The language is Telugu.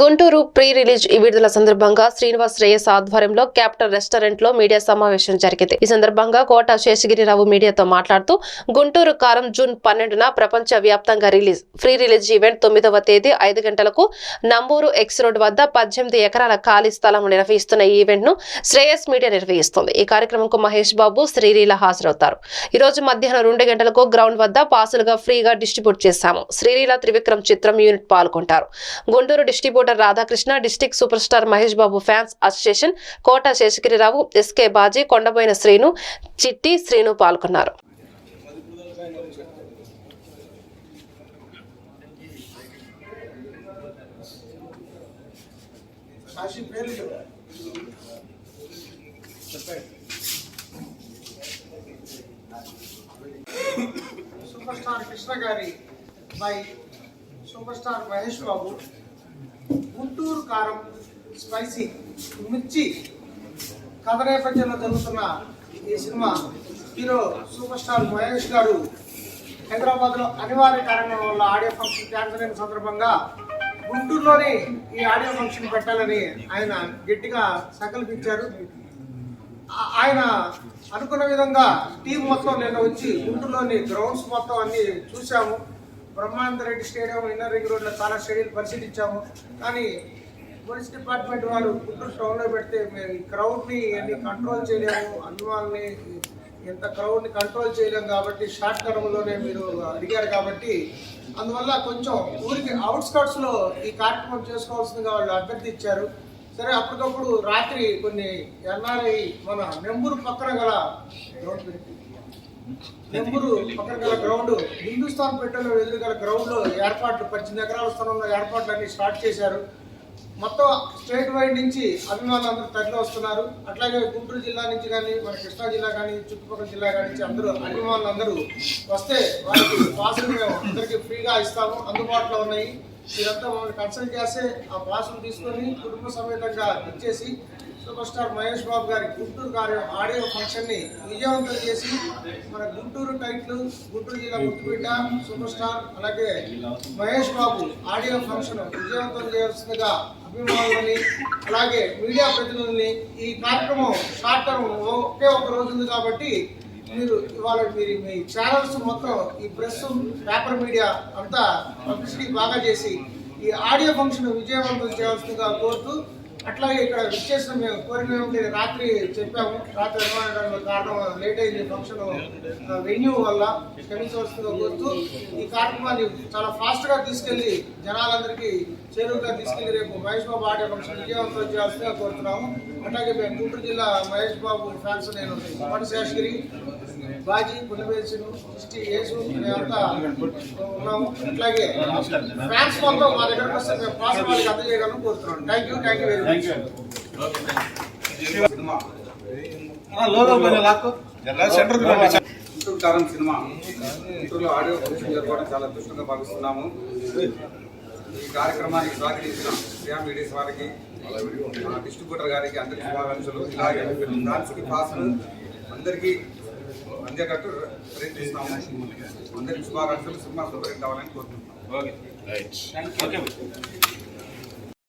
గుంటూరు ప్రీ రిలీజ్ ఈ విడుదల సందర్భంగా శ్రీనివాస్ రేయస్ ఆధ్వర్యంలో క్యాపిటల్ రెస్టారెంట్లో మీడియా సమావేశం జరిగింది. ఈ సందర్భంగా కోట శేషగిరిరావు మీడియాతో మాట్లాడుతూ గుంటూరు కారం జూన్ పన్నెండున ప్రపంచ వ్యాప్తంగా రిలీజ్ ఫ్రీ రిలీజ్ ఈవెంట్ తొమ్మిదవ తేదీ ఐదు గంటలకు నంబూరు ఎక్స్ రోడ్ వద్ద పద్దెనిమిది ఎకరాల ఖాళీ స్థలం నిర్వహిస్తున్న ఈ ఈవెంట్ను శ్రేయస్ మీడియా నిర్వహిస్తుంది. ఈ కార్యక్రమంకు మహేష్ బాబు శ్రీలీల హాజరవుతారు. ఈ రోజు మధ్యాహ్నం రెండు గంటలకు గ్రౌండ్ వద్ద పాసులుగా ఫ్రీగా డిస్ట్రిబ్యూట్ చేశాము. శ్రీలీల త్రివిక్రమ్ చిత్రం యూనిట్ పాల్గొంటారు. Guntur distributor Kota Radhakrishna district super star Mahesh Babu fans association Kota Seshagirirao S K Baji Kondaboina Srinu Chitti Srinu పాల్గొన్నారు. సూపర్ స్టార్ కృష్ణ గారి by super star Mahesh Babu. Guntur Kaaram spicy మిర్చి కథ నేపథ్యంలో జరుగుతున్న ఈ cinema hero super star Mahesh గారు హైదరాబాద్లో అనివార్య కారణం వల్ల ఆడియో ఫంక్షన్ క్యాన్సిల్ అయిన సందర్భంగా గుంటూరులోనే ఈ ఆడియో ఫంక్షన్ పెట్టాలని ఆయన గట్టిగా సంకల్పించారు. ఆయన అనుకున్న విధంగా టీం మొత్తం నిన్న వచ్చి గుంటూరులోని గ్రౌండ్స్ మొత్తం అన్ని చూసాము Brahmananda Reddy stadium inner ring రోడ్లో చాలా స్టేడియం పరిశీలించాము. కానీ పోలీస్ డిపార్ట్మెంట్ వారు గుంటూరు టౌన్లో పెడితే మేము ఈ క్రౌడ్ని అన్ని కంట్రోల్ చేయలేము అభిమానుల్ని ఇంత క్రౌడ్ని కంట్రోల్ చేయలేము కాబట్టి షార్ట్ టర్మ్లోనే మీరు అడిగారు కాబట్టి అందువల్ల కొంచెం ఊరికి అవుట్స్కట్స్లో ఈ కార్యక్రమం చేసుకోవాల్సిందిగా వాళ్ళు అభ్యర్థించారు. సరే అప్పటికప్పుడు రాత్రి కొన్ని ఎన్ఆర్ఐ మన నెంబూరు పక్కన గల రోడ్ పెట్టి నెంబూరు పక్కన గల గ్రౌండ్ హిందుస్థాన్ పెట్రోల్ ఎదురుగల గ్రౌండ్ ఏర్పాట్లు పద్దెనిమిది ఎకరాల స్థలంలో ఏర్పాట్లు అన్ని స్టార్ట్ చేశారు. మొత్తం స్టేట్ వైడ్ నుంచి అభిమానులు అందరూ తరలి వస్తున్నారు. అట్లాగే గుంటూరు జిల్లా నుంచి కానీ మన కృష్ణా జిల్లా కానీ చుట్టుపక్కల జిల్లా కానీ నుంచి అందరూ అభిమానులు అందరూ వస్తే వారికి పాసులు మేము అందరికీ ఫ్రీగా ఇస్తాము. అందుబాటులో ఉన్నాయి. మీరంతా మమ్మల్ని కన్సల్ట్ చేస్తే ఆ పాసులు తీసుకొని కుటుంబ సమేతంగా ఇచ్చేసి సూపర్ స్టార్ మహేష్ బాబు గారి గుంటూరు గారి ఆడియో ఫంక్షన్ని విజయవంతం చేసి మన గుంటూరు టైట్లు గుంటూరు జిల్లా ముట్టుబిడ్డ సూపర్ స్టార్ అలాగే మహేష్ బాబు ఆడియో ఫంక్షన్ విజయవంతం చేయాల్సిందిగా అభిమానులని అలాగే మీడియా ప్రతినిధుల్ని ఈ కార్యక్రమం షార్ట్ టర్మ్ ఒకే ఒక రోజు ఉంది కాబట్టి మీరు ఇవాళ మీరు మీ ఛానల్స్ మొత్తం ఈ ప్రెస్ పేపర్ మీడియా అంతా పబ్లిసిటీ బాగా చేసి ఈ ఆడియో ఫంక్షన్ విజయవంతం చేయాల్సిందిగా కోరుతూ అట్లాగే ఇక్కడ విచ్చేసిన మేము కోరిన రాత్రి చెప్పాము. రాత్రి నిర్మాణం కారణం లేట్ అయింది ఫంక్షన్. వెన్యూ వల్ల క్షమించవలసిందిగా కోరుతూ ఈ కార్యక్రమాన్ని చాలా ఫాస్ట్గా తీసుకెళ్ళి జనాలందరికీ చేరువుగా తీసుకెళ్ళి రేపు మహేష్ బాబు ఆడే ఫంక్షన్ విజయవంతం చేయాల్సిందిగా కోరుతున్నాము. అట్లాగే మేము గుంటూరు జిల్లా మహేష్ బాబు ఫ్యాన్స్ నేను కోట శేషగిరి బాజీ పులివేసులు దృష్టి యేసు మేమంతా ఉన్నాము. అట్లాగే ఫ్యాన్స్ మొత్తం మా దగ్గరకు వస్తే మేము పాస్ వాళ్ళకి అందజేయగలను కోరుతున్నాను thank you thank you very much cinema. Kaaram audio function జరగడం చాలా అదృష్టంగా భావిస్తున్నాము. ఈ కార్యక్రమానికి స్వాగతించిన. శ్రియా మీడియాస్ వారికి. డిస్ట్రిబ్యూటర్ గారికి అందరికీ శుభాకాంక్షలు. ఇలాగే డాన్స్కి పాసులు అందరికీ అందేటట్టు ప్రయత్నిస్తున్నాము అందరికీ శుభాకాంక్షలు. సినిమా సూపర్ హిట్ అవ్వాలని కోరుకుంటున్నాం. ఓకే. Right okay